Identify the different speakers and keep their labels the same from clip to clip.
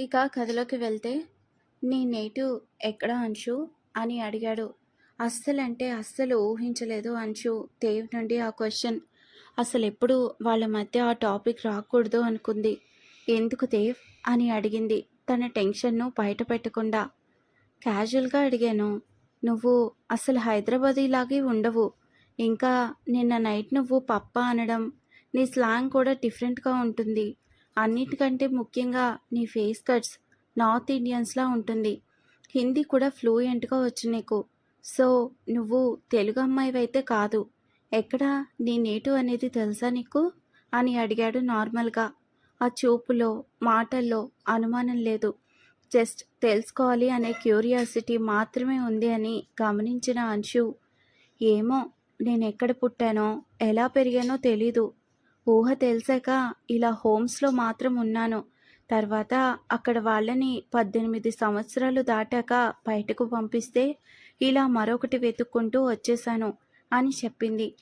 Speaker 1: ఇక కథలోకి వెళ్తే నీ నేటివ్ ఎక్కడ అంశు? అని అడిగాడు. అస్సలంటే అస్సలు ఊహించలేదు అంశు దేవ్ నుండి ఆ క్వశ్చన్. అసలు ఎప్పుడు వాళ్ళ మధ్య ఆ టాపిక్ రాకూడదు అనుకుంది. ఎందుకు దేవ్? అని అడిగింది తన టెన్షన్ను బయట పెట్టకుండా. క్యాజువల్గా అడిగాను నువ్వు అసలు హైదరాబాదీలాగే ఉండవు. ఇంకా నిన్న నైట్ నువ్వు పప్ప అనడం నీ స్లాంగ్ కూడా డిఫరెంట్గా ఉంటుంది. అన్నిటికంటే ముఖ్యంగా నీ ఫేస్ కట్స్ నార్త్ ఇండియన్స్లా ఉంటుంది. హిందీ కూడా ఫ్లూయెంట్గా వచ్చు నీకు. సో నువ్వు తెలుగు అమ్మాయివైతే కాదు. ఎక్కడ నీ నేటివ్ అనేది తెలుసా నీకు? అని అడిగాడు నార్మల్గా. ఆ చూపులో మాటల్లో అనుమానం లేదు. జస్ట్ తెలుసుకోవాలి అనే క్యూరియాసిటీ మాత్రమే ఉంది అని గమనించిన అంశు. ఏమో నేను ఎక్కడ పుట్టానో ఎలా పెరిగానో తెలీదు. ఊహ తెలిసాక ఇలా హోమ్స్లో మాత్రం ఉన్నాను. తర్వాత అక్కడ వాళ్ళని పద్దెనిమిది సంవత్సరాలు దాటాక బయటకు పంపిస్తే ఇలా మరొకటి వెతుక్కుంటూ వచ్చేశాను అని చెప్పింది.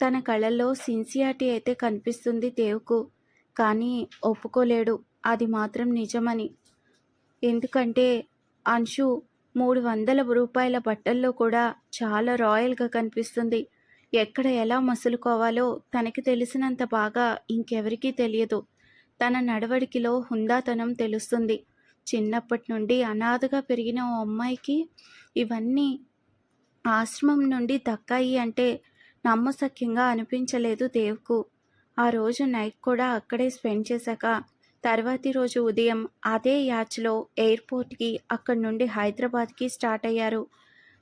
Speaker 1: తన కళ్ళల్లో సిన్సియారిటీ అయితే కనిపిస్తుంది దేవుకు. కానీ ఒప్పుకోలేడు. అది మాత్రం నిజమని. ఎందుకంటే అంశు మూడు వందల రూపాయల బట్టల్లో కూడా చాలా రాయల్గా కనిపిస్తుంది. ఎక్కడ ఎలా మసులుకోవాలో తనకి తెలిసినంత బాగా ఇంకెవరికీ తెలియదు. తన నడవడికిలో హుందాతనం తెలుస్తుంది. చిన్నప్పటి నుండి అనాథగా పెరిగిన ఓ అమ్మాయికి ఇవన్నీ ఆశ్రమం నుండి దక్కాయి అంటే నమ్మసక్యంగా అనిపించలేదు దేవ్కు. ఆ రోజు నైట్ కూడా అక్కడే స్పెండ్ చేశాక తర్వాతి రోజు ఉదయం అదే యాచ్లో ఎయిర్పోర్ట్కి అక్కడి నుండి హైదరాబాద్కి స్టార్ట్ అయ్యారు.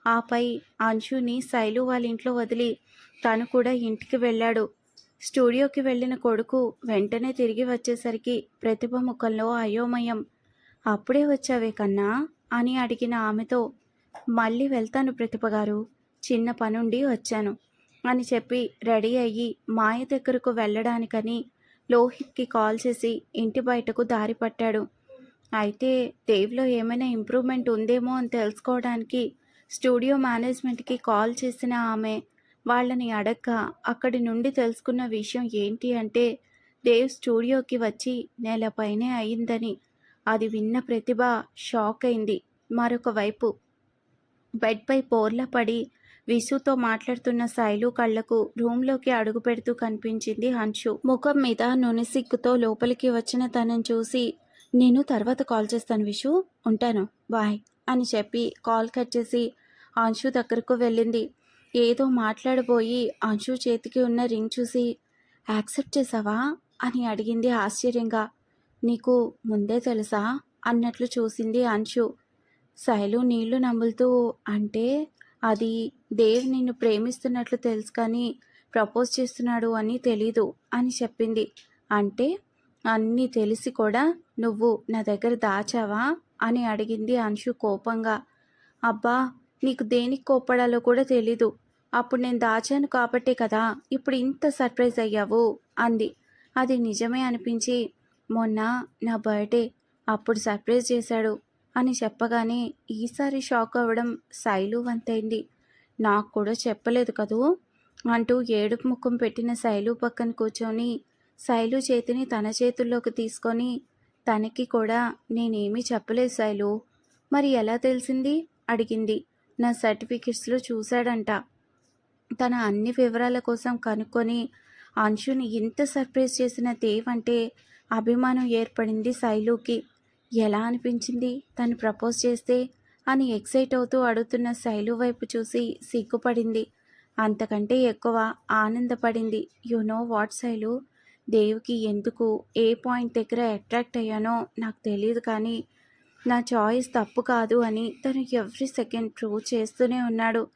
Speaker 1: ఆపై అంశుని శైలు వాళ్ళ ఇంట్లో వదిలి తను కూడా ఇంటికి వెళ్ళాడు. స్టూడియోకి వెళ్ళిన కొడుకు వెంటనే తిరిగి వచ్చేసరికి ప్రతిభ ముఖంలో అయోమయం. అప్పుడే వచ్చావే కన్నా అని అడిగిన ఆమెతో మళ్ళీ వెళ్తాను ప్రతిభ గారు చిన్న పనుండి వచ్చాను అని చెప్పి రెడీ అయ్యి మాయ దగ్గరకు వెళ్ళడానికని లోహిత్కి కాల్ చేసి ఇంటి బయటకు దారి పట్టాడు. అయితే దేవ్లో ఏమైనా ఇంప్రూవ్మెంట్ ఉందేమో అని తెలుసుకోవడానికి స్టూడియో మేనేజ్మెంట్కి కాల్ చేసిన ఆమె వాళ్ళని అడక్క అక్కడి నుండి తెలుసుకున్న విషయం ఏంటి అంటే దేవ్ స్టూడియోకి వచ్చి నెలపైనే అయిందని. అది విన్న ప్రతిభ షాక్ అయింది. మరొక వైపు బెడ్పై పోర్ల పడి విసుతో మాట్లాడుతున్న శైలు కళ్ళకు రూమ్లోకి అడుగు పెడుతూ కనిపించింది హన్షు. ముఖం మీద నునిసిక్కుతో లోపలికి వచ్చిన తనని చూసి నేను తర్వాత కాల్ చేస్తాను విషు ఉంటాను బాయ్ అని చెప్పి కాల్ కట్ చేసి అంశు దగ్గరకు వెళ్ళింది. ఏదో మాట్లాడబోయి అంశు చేతికి ఉన్న రింగ్ చూసి యాక్సెప్ట్ చేసావా? అని అడిగింది ఆశ్చర్యంగా. నీకు ముందే తెలుసా? అన్నట్లు చూసింది అంశు. శైలు నీళ్ళు నములుతూ అంటే అది దేవ్ నిన్ను ప్రేమిస్తున్నట్లు తెలుసు కానీ ప్రపోజ్ చేస్తున్నాడు అని తెలీదు అని చెప్పింది. అంటే? అన్నీ తెలిసి కూడా నువ్వు నా దగ్గర దాచావా? అని అడిగింది అంశు కోపంగా. అబ్బా నీకు దేనికి కోప్పడాలో కూడా తెలీదు. అప్పుడు నేను దాచాను కాబట్టే కదా ఇప్పుడు ఇంత సర్ప్రైజ్ అయ్యావు అంది. అది నిజమే అనిపించి మొన్న నా బర్త్డే అప్పుడు సర్ప్రైజ్ చేశాడు అని చెప్పగానే ఈసారి షాక్ అవ్వడం శైలు వంతైంది నాకు కూడా చెప్పలేదు కదూ? అంటూ ఏడుపు ముఖం పెట్టిన శైలు పక్కన కూర్చొని శైలు చేతిని తన చేతుల్లోకి తీసుకొని తనకి కూడా నేనేమీ చెప్పలేదు శైలు. మరి ఎలా తెలిసింది? అడిగింది. నా సర్టిఫికెట్స్లో చూశాడంట. తన అన్ని వివరాల కోసం కనుక్కొని అంశుని ఇంత సర్ప్రైజ్ చేసిన దేవ్ అంటే అభిమానం ఏర్పడింది శైలుకి. ఎలా అనిపించింది? తను ప్రపోజ్ చేస్తే అని ఎక్సైట్ అవుతూ అడుగుతున్న శైలు వైపు చూసి సిగ్గుపడింది. అంతకంటే ఎక్కువ ఆనందపడింది. You know what Shailu? దేవ్కి ఎందుకు? ఏ పాయింట్ దగ్గర అట్రాక్ట్ అయ్యానో నాకు తెలియదు కానీ నా చాయిస్ తప్పు కాదు అని తను ఎవ్రీ సెకండ్ ప్రూవ్ చేస్తూనే ఉన్నాడు.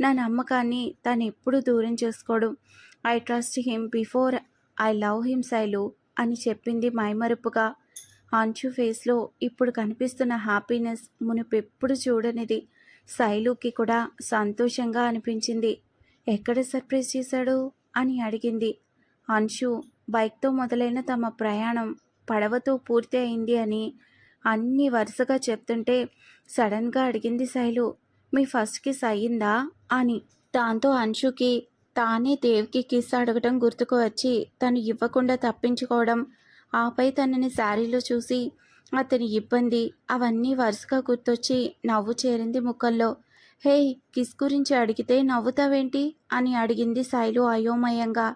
Speaker 1: నా నమ్మకాన్ని తను ఎప్పుడు దూరం చేసుకోడు. I trust him before I love him Shailu అని చెప్పింది మైమరుపుగా. అంచు ఫేస్లో ఇప్పుడు కనిపిస్తున్న హ్యాపీనెస్ మునుపెప్పుడు చూడనిది. శైలుకి కూడా సంతోషంగా అనిపించింది. ఎక్కడ సర్ప్రైజ్ చేశాడు? అని అడిగింది. అంశు బైక్తో మొదలైన తమ ప్రయాణం పడవతో పూర్తి అయింది అని అన్నీ వరుసగా చెప్తుంటే సడన్గా అడిగింది శైలు మీ ఫస్ట్ కిస్ అయ్యిందా అని. దాంతో అంశుకి తానే దేవ్కి కిస్ అడగడం గుర్తుకు వచ్చి తను ఇవ్వకుండా తప్పించుకోవడం ఆపై తనని శారీలో చూసి అతని ఇబ్బంది అవన్నీ వరుసగా గుర్తొచ్చి నవ్వు చేరింది ముఖంలో. హే కిస్ గురించి అడిగితే నవ్వుతావేంటి? అని అడిగింది శైలు అయోమయంగా.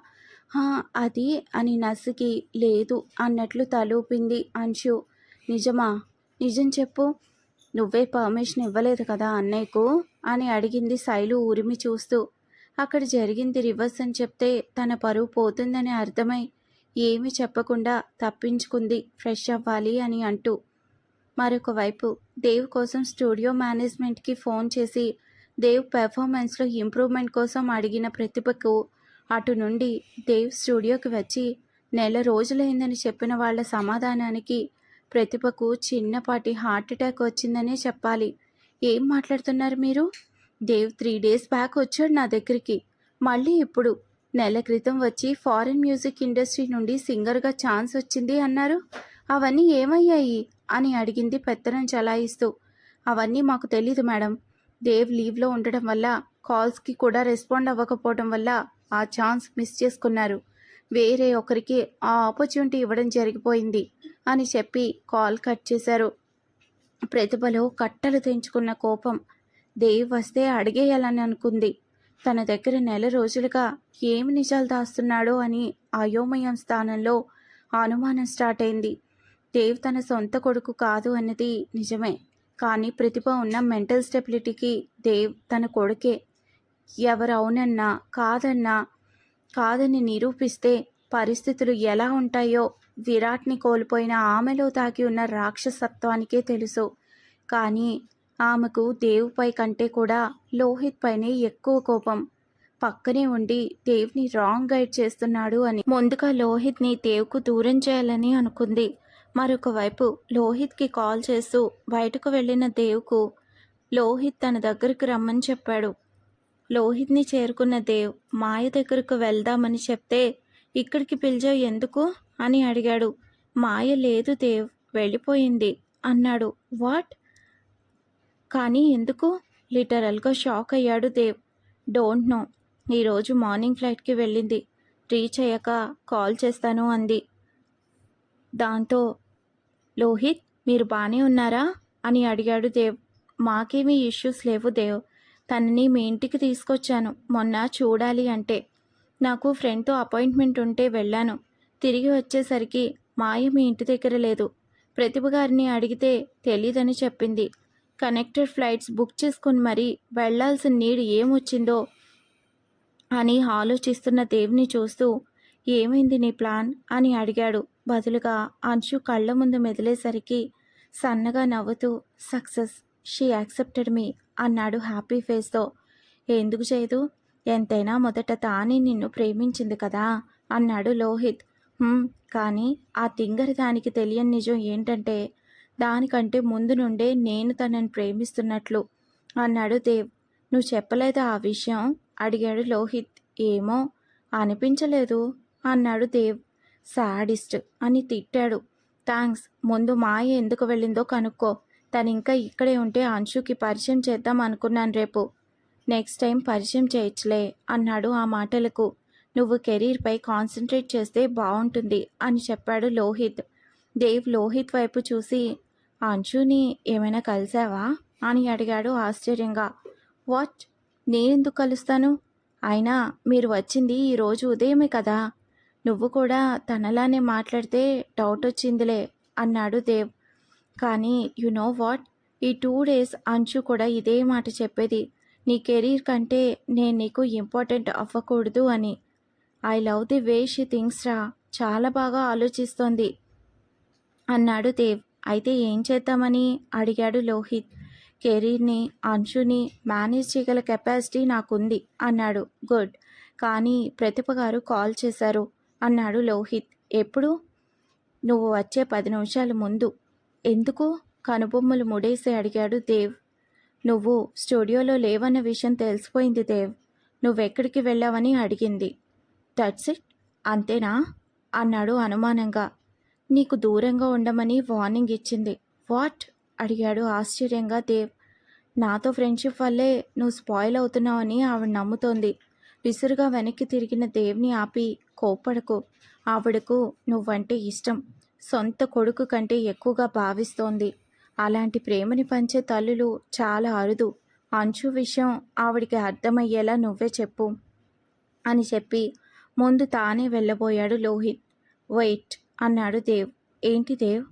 Speaker 1: "హా, అది అని నసికి లేదు అన్నట్లు తలూపింది అంశు. నిజమా? నిజం చెప్పు. నువ్వే పర్మిషన్ ఇవ్వలేదు కదా అన్నయ్యకు? అని అడిగింది శైలు ఉరిమి చూస్తూ. అక్కడ జరిగింది రివర్స్ అని చెప్తే తన పరువు పోతుందని అర్థమై ఏమీ చెప్పకుండా తప్పించుకుంది. ఫ్రెష్ అవ్వాలి అని అంటూ. మరొక వైపు దేవ్ కోసం స్టూడియో మేనేజ్మెంట్కి ఫోన్ చేసి దేవ్ పెర్ఫార్మెన్స్లో ఇంప్రూవ్మెంట్ కోసం అడిగిన ప్రతిభకు అటు నుండి దేవ్ స్టూడియోకి వచ్చి నెల రోజులైందని చెప్పిన వాళ్ళ సమాధానానికి ప్రతిభకు చిన్నపాటి హార్ట్ అటాక్ వచ్చిందనే చెప్పాలి. ఏం మాట్లాడుతున్నారు మీరు? దేవ్ త్రీ డేస్ బ్యాక్ వచ్చాడు నా దగ్గరికి. మళ్ళీ ఇప్పుడు. నెల క్రితం వచ్చి ఫారిన్ మ్యూజిక్ ఇండస్ట్రీ నుండి సింగర్గా ఛాన్స్ వచ్చింది అన్నారు. అవన్నీ ఏమయ్యాయి? అని అడిగింది పెత్తనం చలాయిస్తూ. అవన్నీ మాకు తెలీదు మేడం. దేవ్ లీవ్లో ఉండడం వల్ల కాల్స్కి కూడా రెస్పాండ్ అవ్వకపోవడం వల్ల ఆ ఛాన్స్ మిస్ చేసుకున్నారు. వేరే ఒకరికి ఆ ఆపర్చునిటీ ఇవ్వడం జరిగిపోయింది అని చెప్పి కాల్ కట్ చేశారు. ప్రతిభలో కట్టలు తెంచుకున్న కోపం దేవ్ వస్తే అడిగేయాలని అనుకుంది. తన దగ్గర నెల రోజులుగా ఏమి నిజాలు దాస్తున్నాడో అని అయోమయం స్థానంలో అనుమానం స్టార్ట్ అయింది. దేవ్ తన సొంత కొడుకు కాదు అన్నది నిజమే కానీ ప్రతిభ ఉన్న మెంటల్ స్టెబిలిటీకి దేవ్ తన కొడుకే. ఎవరు అవునన్నా కాదన్నా కాదని నిరూపిస్తే పరిస్థితులు ఎలా ఉంటాయో విరాట్ని కోల్పోయిన ఆమెలో తాకి ఉన్న రాక్షసత్వానికే తెలుసు. కానీ ఆమెకు దేవుపై కంటే కూడా లోహిత్ పైనే ఎక్కువ కోపం. పక్కనే ఉండి దేవ్ని రాంగ్ గైడ్ చేస్తున్నాడు అని. ముందుగా లోహిత్ని దేవ్కు దూరం చేయాలని అనుకుంది. మరొక వైపు లోహిత్కి కాల్ చేస్తూ బయటకు వెళ్ళిన దేవ్కు లోహిత్ తన దగ్గరికి రమ్మని చెప్పాడు. లోహిత్ని చేరుకున్న దేవ్ మాయ దగ్గరకు వెళ్దామని చెప్తే ఇక్కడికి పిలిచావు ఎందుకు అని అడిగాడు. మాయ లేదు దేవ్ వెళ్ళిపోయింది అన్నాడు. వాట్? కానీ ఎందుకు లిటరల్గా షాక్ అయ్యాడు దేవ్. Don't know. ఈరోజు మార్నింగ్ ఫ్లైట్కి వెళ్ళింది. రీచ్ అయ్యాక కాల్ చేస్తాను అంది. దాంతో లోహిత్ మీరు బాగానే ఉన్నారా అని అడిగాడు దేవ్. మాకేమీ ఇష్యూస్ లేవు దేవ్. తనని మీ ఇంటికి తీసుకొచ్చాను. మొన్న చూడాలి అంటే. నాకు ఫ్రెండ్తో అపాయింట్మెంట్ ఉంటే వెళ్ళాను. తిరిగి వచ్చేసరికి మాయ మీ ఇంటి దగ్గర లేదు. ప్రతిభ గారిని అడిగితే తెలీదని చెప్పింది. కనెక్టెడ్ ఫ్లైట్స్ బుక్ చేసుకుని మరీ వెళ్ళాల్సిన నీడు ఏమొచ్చిందో అని ఆలోచిస్తున్న దేవిని చూస్తూ ఏమైంది నీ ప్లాన్? అని అడిగాడు. బదులుగా అంశు కళ్ళ ముందు మెదిలేసరికి సన్నగా నవ్వుతూ సక్సెస్. షీ యాక్సెప్టెడ్ మీ అన్నాడు హ్యాపీ ఫేస్తో. ఎందుకు చేయదు ఎంతైనా మొదట తానే నిన్ను ప్రేమించింది కదా అన్నాడు లోహిత్. కానీ ఆ తింగరి దానికి తెలియని నిజం ఏంటంటే దానికంటే ముందు నుండే నేను తనని ప్రేమిస్తున్నట్లు అన్నాడు దేవ్. నువ్వు చెప్పలేదా ఆ విషయం? అడిగాడు లోహిత్. ఏమో అనిపించలేదు అన్నాడు దేవ్. సాడిస్ట్ అని తిట్టాడు. థ్యాంక్స్ ముందు మాయ ఎందుకు వెళ్ళిందో కనుక్కో తను ఇంకా ఇక్కడే ఉంటే అంశుకి పరిచయం చేద్దాం అనుకున్నాను రేపు. నెక్స్ట్ టైం పరిచయం చేయొచ్చులే అన్నాడు ఆ మాటలకు. నువ్వు కెరీర్పై కాన్సన్ట్రేట్ చేస్తే బాగుంటుంది అని చెప్పాడు లోహిత్. దేవ్ లోహిత్ వైపు చూసి అంశుని ఏమైనా కలిసావా? అని అడిగాడు ఆశ్చర్యంగా. వాట్? నేనెందుకు కలుస్తాను? అయినా మీరు వచ్చింది ఈరోజు ఉదయమే కదా. నువ్వు కూడా తనలానే మాట్లాడితే డౌట్ వచ్చిందిలే అన్నాడు దేవ్. కానీ యు నో వాట్ ఈ టూ డేస్ అంచు కూడా ఇదే మాట చెప్పేది. నీ కెరీర్ కంటే నేను నీకు ఇంపార్టెంట్ అవ్వకూడదు అని. I love the way she things రా. చాలా బాగా ఆలోచిస్తోంది. అన్నాడు దేవ్. అయితే ఏం చేద్దామని? అడిగాడు లోహిత్. కెరీర్ని అంశుని మేనేజ్ చేయగల కెపాసిటీ నాకుంది అన్నాడు. గుడ్ కానీ ప్రతిభ గారు కాల్ చేశారు అన్నాడు లోహిత్. ఎప్పుడు? నువ్వు వచ్చే పది నిమిషాల ముందు. ఎందుకు? కనుబొమ్మలు ముడేసి అడిగాడు దేవ్. నువ్వు స్టూడియోలో లేవన్న విషయం తెలిసిపోయింది దేవ్. నువ్వెక్కడికి వెళ్ళావని అడిగింది. దట్స్ ఇట్ అంతేనా? అన్నాడు అనుమానంగా. నీకు దూరంగా ఉండమని వార్నింగ్ ఇచ్చింది. వాట్ అడిగాడు ఆశ్చర్యంగా దేవ్. నాతో ఫ్రెండ్షిప్ వల్లే నువ్వు స్పాయిల్ అవుతున్నావని ఆవిడ నమ్ముతోంది. విసురుగా వెనక్కి తిరిగిన దేవ్ని ఆపి కోప్పడకు. ఆవిడకు నువ్వంటే ఇష్టం. సొంత కొడుకు కంటే ఎక్కువగా భావిస్తోంది. అలాంటి ప్రేమని పంచే తల్లులు చాలా అరుదు. అంచు విషయం ఆవిడికి అర్థమయ్యేలా నువ్వే చెప్పు అని చెప్పి ముందు తానే వెళ్ళబోయాడు లోహిత్. వెయిట్ అన్నాడు దేవ్. ఏంటి దేవ్?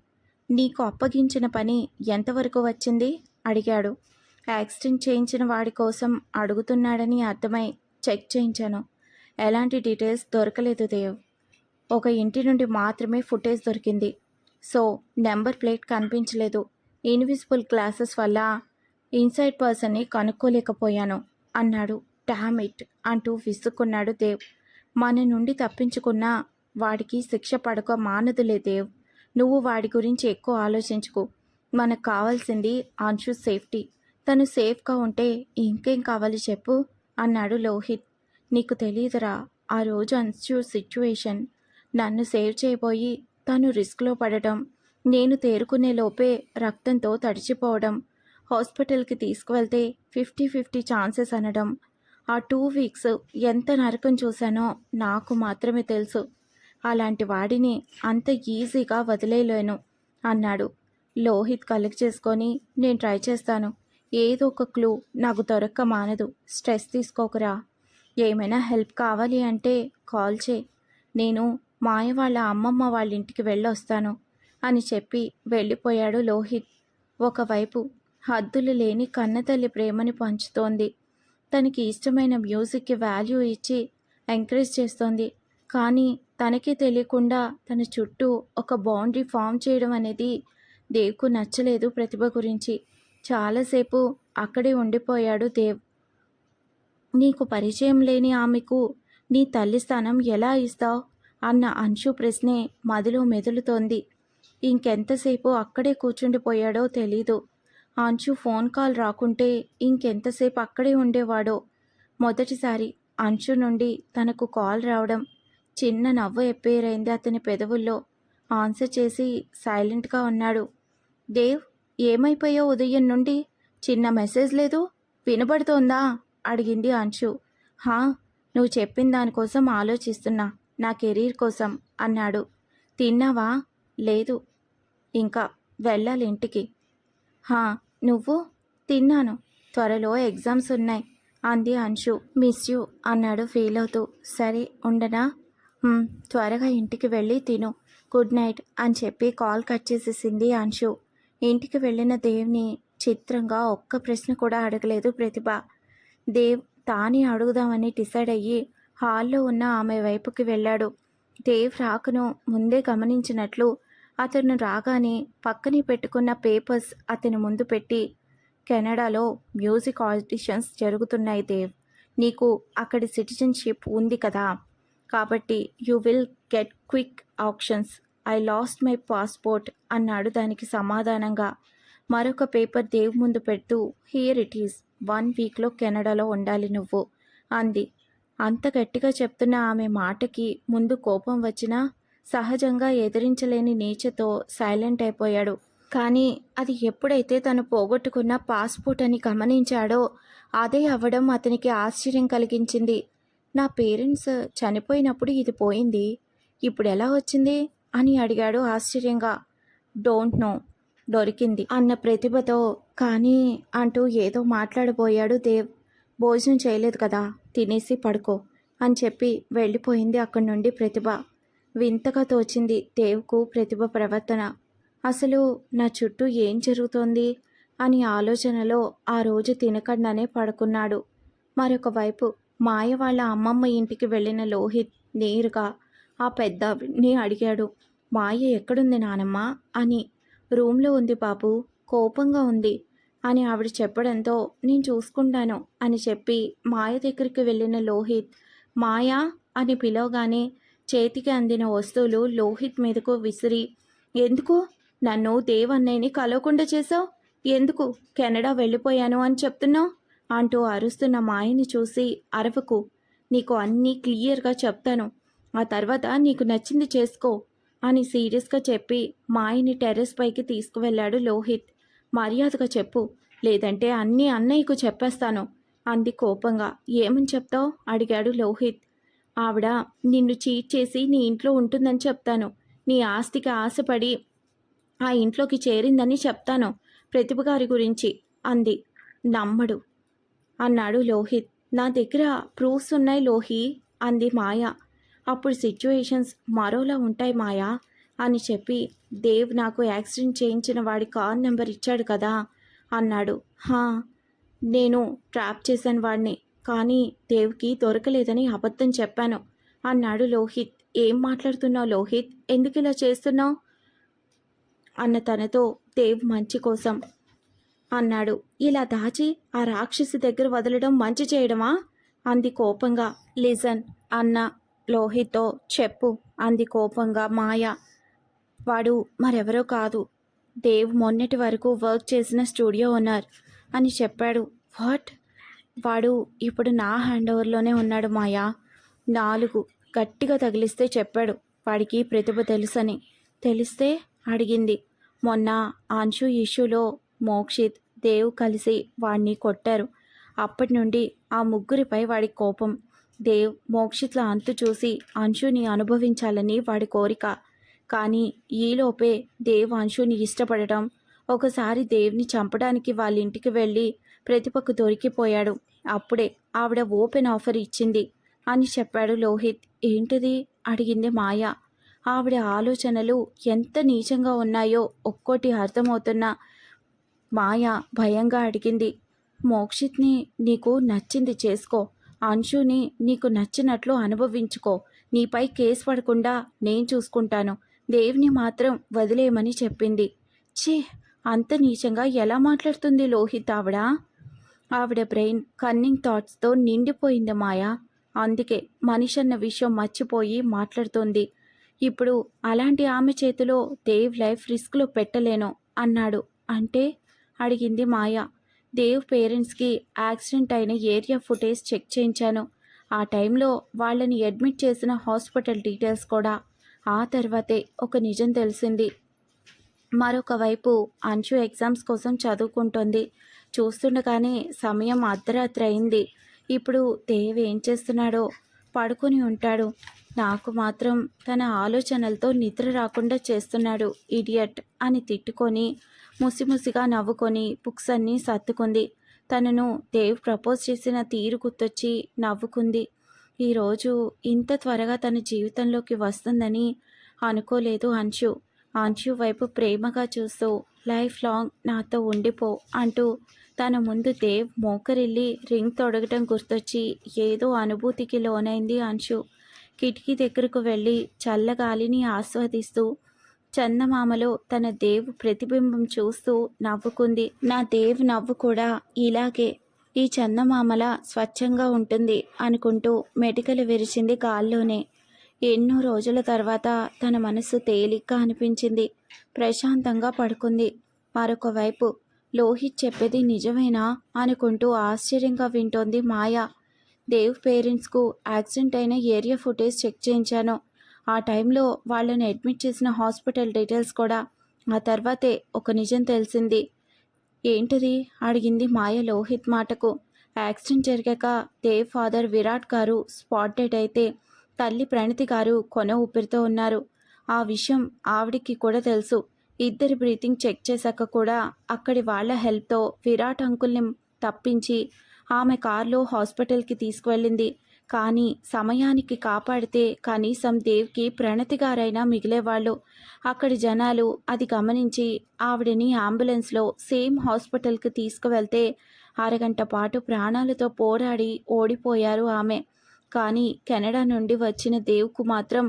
Speaker 1: నీకు అప్పగించిన పని ఎంతవరకు వచ్చింది? అడిగాడు. యాక్సిడెంట్ చేయించిన వాడి కోసం అడుగుతున్నాడని అర్థమై చెక్ చేయించాను. ఎలాంటి డీటెయిల్స్ దొరకలేదు దేవ్. ఒక ఇంటి నుండి మాత్రమే ఫుటేజ్ దొరికింది. సో నెంబర్ ప్లేట్ కనిపించలేదు. ఇన్విజిబుల్ గ్లాసెస్ వల్ల ఇన్సైడ్ పర్సన్ని కనుక్కోలేకపోయాను అన్నాడు డామ్ ఇట్ అంటూ విసుక్కున్నాడు దేవ్. మన నుండి తప్పించుకున్న వాడికి శిక్ష పడక మానదులే దేవ్. నువ్వు వాడి గురించి ఎక్కువ ఆలోచించుకో. మనకు కావాల్సింది అంశు సేఫ్టీ. తను సేఫ్గా ఉంటే ఇంకేం కావాలి చెప్పు అన్నాడు లోహిత్. నీకు తెలియదురా ఆ రోజు అంశు సిచ్యువేషన్ నన్ను సేవ్ చేయబోయి తను రిస్క్లో పడటం నేను తేరుకునే లోపే రక్తంతో తడిచిపోవడం హాస్పిటల్కి తీసుకువెళ్తే ఫిఫ్టీ ఫిఫ్టీ ఛాన్సెస్ అనడం ఆ టూ వీక్స్ ఎంత నరకం చూశానో నాకు మాత్రమే తెలుసు. అలాంటి వాడిని అంత ఈజీగా వదిలేయలేను అన్నాడు. లోహిత్ కలెక్ట్ చేసుకొని నేను ట్రై చేస్తాను. ఏదో ఒక క్లూ నాకు దొరక్క మానదు. స్ట్రెస్ తీసుకోకురా. ఏమైనా హెల్ప్ కావాలి అంటే కాల్ చేయి. నేను మాయ వాళ్ళ అమ్మమ్మ వాళ్ళ ఇంటికి వెళ్ళొస్తాను అని చెప్పి వెళ్ళిపోయాడు లోహిత్. ఒకవైపు హద్దులు లేని కన్నతల్లి ప్రేమని పంచుతోంది. తనకి ఇష్టమైన మ్యూజిక్కి వాల్యూ ఇచ్చి ఎంకరేజ్ చేస్తోంది. కానీ తనకి తెలియకుండా తన చుట్టూ ఒక బౌండరీ ఫామ్ చేయడం అనేది దేవ్కు నచ్చలేదు ప్రతిభ గురించి. చాలాసేపు అక్కడే ఉండిపోయాడు దేవ్. నీకు పరిచయం లేని ఆమెకు నీ తల్లి స్థానం ఎలా ఇస్తావు? అన్న అంశు ప్రశ్నే మదిలో మెదులుతోంది. ఇంకెంతసేపు అక్కడే కూర్చుండిపోయాడో తెలీదు. అంశు ఫోన్ కాల్ రాకుంటే ఇంకెంతసేపు అక్కడే ఉండేవాడో. మొదటిసారి అంశు నుండి తనకు కాల్ రావడం చిన్న నవ్వు ఎప్పేరైంది అతని పెదవుల్లో. ఆన్సర్ చేసి సైలెంట్గా ఉన్నాడు. దేవ్ ఏమైపోయో ఉదయం నుండి? చిన్న మెసేజ్ లేదు? వినబడుతోందా? అడిగింది అంశు. హా నువ్వు చెప్పిన దానికోసం ఆలోచిస్తున్నా. నా కెరీర్ కోసం అన్నాడు. తిన్నావా? లేదు. ఇంకా వెళ్ళాలి ఇంటికి హా నువ్వు? తిన్నాను. త్వరలో ఎగ్జామ్స్ ఉన్నాయి. అంది అంశు. మిస్ యూ అన్నాడు ఫీల్ అవుతూ. సరే ఉండనా? త్వరగా ఇంటికి వెళ్ళి తిను. గుడ్ నైట్ అని చెప్పి కాల్ కట్ చేసేసింది అంశు. ఇంటికి వెళ్ళిన దేవ్ని చిత్రంగా ఒక్క ప్రశ్న కూడా అడగలేదు ప్రతిభ. దేవ్ తానే అడుగుదామని డిసైడ్ అయ్యి హాల్లో ఉన్న ఆమె వైపుకి వెళ్ళాడు. దేవ్ రాకను ముందే గమనించినట్లు అతను రాగానే పక్కనే పెట్టుకున్న పేపర్స్ అతని ముందు పెట్టి కెనడాలో మ్యూజిక్ ఆడిషన్స్ జరుగుతున్నాయి దేవ్. నీకు అక్కడి సిటిజన్షిప్ ఉంది కదా. కాబట్టి you will get quick options. I lost my passport అన్నాడు దానికి సమాధానంగా. మరొక పేపర్ దేవ్ ముందు పెడుతూ హియర్ ఇట్ ఈస్. వన్ వీక్లో కెనడాలో ఉండాలి నువ్వు అంది. అంత గట్టిగా చెప్తున్న ఆమె మాటకి ముందు కోపం వచ్చినా సహజంగా ఎదిరించలేని నీచతో సైలెంట్ అయిపోయాడు. కానీ అది ఎప్పుడైతే తను పోగొట్టుకున్న పాస్పోర్ట్ అని గమనించాడో అదే అవ్వడం అతనికి ఆశ్చర్యం కలిగించింది. నా పేరెంట్స్ చనిపోయినప్పుడు ఇది పోయింది. ఇప్పుడు ఎలా వచ్చింది? అని అడిగాడు ఆశ్చర్యంగా. Don't know. దొరికింది అన్న ప్రతిభతో కానీ అంటూ ఏదో మాట్లాడబోయాడు దేవ్. భోజనం చేయలేదు కదా తినేసి పడుకో అని చెప్పి వెళ్ళిపోయింది అక్కడి నుండి ప్రతిభ. వింతగా తోచింది దేవ్కు ప్రతిభ ప్రవర్తన. అసలు నా చుట్టూ ఏం జరుగుతోంది అని ఆలోచనలో ఆ రోజు తినకుండానే పడుకున్నాడు. మరొక వైపు మాయ వాళ్ళ అమ్మమ్మ ఇంటికి వెళ్ళిన లోహిత్ నేరుగా ఆ పెద్దని అడిగాడు మాయ ఎక్కడుంది నానమ్మ? అని. రూమ్లో ఉంది బాబు కోపంగా ఉంది. అని ఆవిడ చెప్పడంతో నేను చూసుకుంటాను అని చెప్పి మాయ దగ్గరికి వెళ్ళిన లోహిత్ మాయా అని పిలవగానే చేతికి అందిన వస్తువులు లోహిత్ మీదకు విసిరి ఎందుకు? నన్ను దేవన్నయ్యని కలవకుండా చేసావు ఎందుకు? కెనడా వెళ్ళిపోయాను అని చెప్తున్నావు? అంటూ అరుస్తున్న మాయని చూసి అరవకు నీకు అన్నీ క్లియర్గా చెప్తాను. ఆ తర్వాత నీకు నచ్చింది చేసుకో అని సీరియస్గా చెప్పి మాయని టెర్రస్ పైకి తీసుకువెళ్ళాడు లోహిత్. మర్యాదగా చెప్పు. లేదంటే అన్నీ అన్నయ్యకు చెప్పేస్తాను. అంది కోపంగా. ఏమని చెప్తావు? అడిగాడు లోహిత్. ఆవిడ నిన్ను చీట్ చేసి నీ ఇంట్లో ఉంటుందని చెప్తాను. నీ ఆస్తికి ఆశపడి ఆ ఇంట్లోకి చేరిందని చెప్తాను. ప్రతిభ గారి గురించి అంది. నమ్మడు అన్నాడు లోహిత్. నా దగ్గర ప్రూఫ్స్ ఉన్నాయి లోహి అంది మాయ. అప్పుడు సిచ్యువేషన్స్ మరోలా ఉంటాయి మాయా? అని చెప్పి దేవ్ నాకు యాక్సిడెంట్ చేయించిన వాడి కార్ నెంబర్ ఇచ్చాడు కదా అన్నాడు. హా నేను ట్రాప్ చేశాను వాడిని కానీ దేవ్కి దొరకలేదని అబద్ధం చెప్పాను అన్నాడు లోహిత్. ఏం మాట్లాడుతున్నావు లోహిత్? ఎందుకు ఇలా చేస్తున్నావు? అన్న తనతో దేవ్ మంచి కోసం అన్నాడు. ఇలా దాచి ఆ రాక్షసి దగ్గర వదలడం మంచి చేయడమా? అంది కోపంగా. లిజన్ అన్న లోహిత్తో చెప్పు అంది కోపంగా మాయ. వాడు మరెవరో కాదు. దేవ్ మొన్నటి వరకు వర్క్ చేసిన స్టూడియో ఓనర్ అని చెప్పాడు. వాట్? వాడు ఇప్పుడు నా హ్యాండ్ ఓవర్లోనే ఉన్నాడు మాయా. నాలుగు గట్టిగా తగిలిస్తే చెప్పాడు. వాడికి ప్రతిభ తెలుసని. తెలిస్తే అడిగింది. మొన్న అంశు ఇష్యూలో మోక్షిత్ దేవ్ కలిసి వాడిని కొట్టారు. అప్పటి నుండి ఆ ముగ్గురిపై వాడి కోపం. దేవ్ మోక్షిత్ల అంతు చూసి అంశుని అనుభవించాలని వాడి కోరిక. కానీ ఈలోపే దేవాంశుని ఇష్టపడటం. ఒకసారి దేవ్ని చంపడానికి వాళ్ళ ఇంటికి వెళ్ళి ప్రతిపక్క దొరికిపోయాడు. అప్పుడే ఆవిడ ఓపెన్ ఆఫర్ ఇచ్చింది. అని చెప్పాడు లోహిత్. ఏంటిది? అడిగింది మాయ. ఆవిడ ఆలోచనలు ఎంత నీచంగా ఉన్నాయో ఒక్కోటి అర్థమవుతున్న మాయ భయంగా అడిగింది. మోక్షిత్ని నీకు నచ్చింది చేసుకో. అంశుని నీకు నచ్చినట్లు అనుభవించుకో. నీపై కేసు పడకుండా నేను చూసుకుంటాను. దేవ్ని మాత్రం వదిలేయమని చెప్పింది. ఛీ అంత నీచంగా ఎలా మాట్లాడుతుంది లోహిత్ ఆవిడ? ఆవిడ బ్రెయిన్ కన్నింగ్ థాట్స్తో నిండిపోయింది మాయా. అందుకే మనిషి అన్న విషయం మర్చిపోయి మాట్లాడుతోంది. ఇప్పుడు అలాంటి ఆమె చేతిలో దేవ్ లైఫ్ రిస్క్లో పెట్టలేను అన్నాడు. అంటే? అడిగింది మాయ. దేవ్ పేరెంట్స్కి యాక్సిడెంట్ అయిన ఏరియా ఫుటేజ్ చెక్ చేయించాను. ఆ టైంలో వాళ్ళని అడ్మిట్ చేసిన హాస్పిటల్ డీటెయిల్స్ కూడా ఆ తర్వాతే ఒక నిజం తెలిసింది. మరొక వైపు అంచు ఎగ్జామ్స్ కోసం చదువుకుంటుంది. చూస్తుండగానే సమయం అర్ధరాత్రి అయింది. ఇప్పుడు దేవ్ ఏం చేస్తున్నాడో పడుకొని ఉంటాడు. నాకు మాత్రం తన ఆలోచనలతో నిద్ర రాకుండా చేస్తున్నాడు ఇడియట్ అని తిట్టుకొని ముసిముసిగా నవ్వుకొని బుక్స్ అన్నీ సర్దుకుంది. తనను దేవ్ ప్రపోజ్ చేసిన తీరు గుర్తొచ్చి నవ్వుకుంది. ఈరోజు ఇంత త్వరగా తన జీవితంలోకి వస్తుందని అనుకోలేదు అంశు. అంశు వైపు ప్రేమగా చూస్తూ లైఫ్ లాంగ్ నాతో ఉండిపో అంటూ తన ముందు దేవ్ మోకరిల్లి రింగ్ తొడగటం గుర్తొచ్చి ఏదో అనుభూతికి లోనైంది అంశు. కిటికీ దగ్గరకు వెళ్ళి చల్లగాలిని ఆస్వాదిస్తూ చందమామలో తన దేవ్ ప్రతిబింబం చూస్తూ నవ్వుకుంది. నా దేవ్ నవ్వు కూడా ఇలాగే ఈ చందమామల స్వచ్ఛంగా ఉంటుంది అనుకుంటూ మెటికలు విరిచింది గాల్లోనే. ఎన్నో రోజుల తర్వాత తన మనసు తేలిగ్గా అనిపించింది. ప్రశాంతంగా పడుకుంది. మరొక వైపు లోహిత్ చెప్పేది నిజమేనా అనుకుంటూ ఆశ్చర్యంగా వింటోంది మాయ. దేవ్ పేరెంట్స్కు యాక్సిడెంట్ అయిన ఏరియా ఫుటేజ్ చెక్ చేయించాను. ఆ టైంలో వాళ్ళని అడ్మిట్ చేసిన హాస్పిటల్ డీటెయిల్స్ కూడా. ఆ తర్వాతే ఒక నిజం తెలిసింది. ఏంటిది? అడిగింది మాయ లోహిత్ మాటకు. యాక్సిడెంట్ జరిగాక దేవ్ ఫాదర్ విరాట్ గారు స్పాట్ డెడ్ అయితే తల్లి ప్రణితి గారు కొన ఊపిరితో ఉన్నారు. ఆ విషయం ఆవిడికి కూడా తెలుసు. ఇద్దరి బ్రీతింగ్ చెక్ చేశాక కూడా అక్కడి వాళ్ళ హెల్ప్తో విరాట్ అంకుల్ని తప్పించి ఆమె కారులో హాస్పిటల్కి తీసుకువెళ్ళింది. కానీ సమయానికి కాపాడితే కనీసం దేవ్కి ప్రణతి గారైనా మిగిలేవాళ్ళు. అక్కడి జనాలు అది గమనించి ఆవిడని అంబులెన్స్లో సేమ్ హాస్పిటల్కి తీసుకువెళ్తే అరగంట పాటు ప్రాణాలతో పోరాడి ఓడిపోయారు ఆమె. కానీ కెనడా నుండి వచ్చిన దేవుకు మాత్రం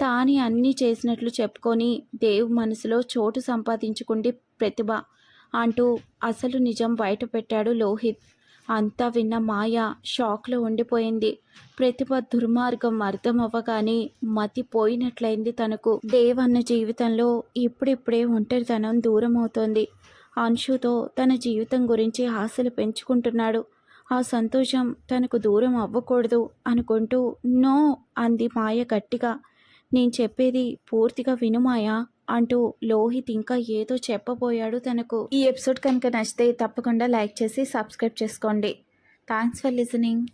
Speaker 1: తాని అన్నీ చేసినట్లు చెప్పుకొని దేవ్ మనసులో చోటు సంపాదించుకుంది ప్రతిభ అంటూ అసలు నిజం బయటపెట్టాడు లోహిత్. అంతా విన్న మాయ షాక్లో ఉండిపోయింది. ప్రతిభ దుర్మార్గం అర్థమవ్వగానే మతి పోయినట్లయింది తనకు. దేవన్న జీవితంలో ఇప్పుడిప్పుడే ఒంటరితనం దూరం అవుతోంది అంశుతో తన జీవితం గురించి ఆశలు పెంచుకుంటున్నాడు. ఆ సంతోషం తనకు దూరం అవ్వకూడదు అనుకుంటూ నో అంది మాయ గట్టిగా. నేను చెప్పేది పూర్తిగా వినుమాయా అంటూ లోహిత్ ఇంకా ఏదో చెప్పబోయాడు తనకు. ఈ ఎపిసోడ్ కనుక నచ్చితే తప్పకుండా లైక్ చేసి సబ్స్క్రైబ్ చేసుకోండి. Thanks for listening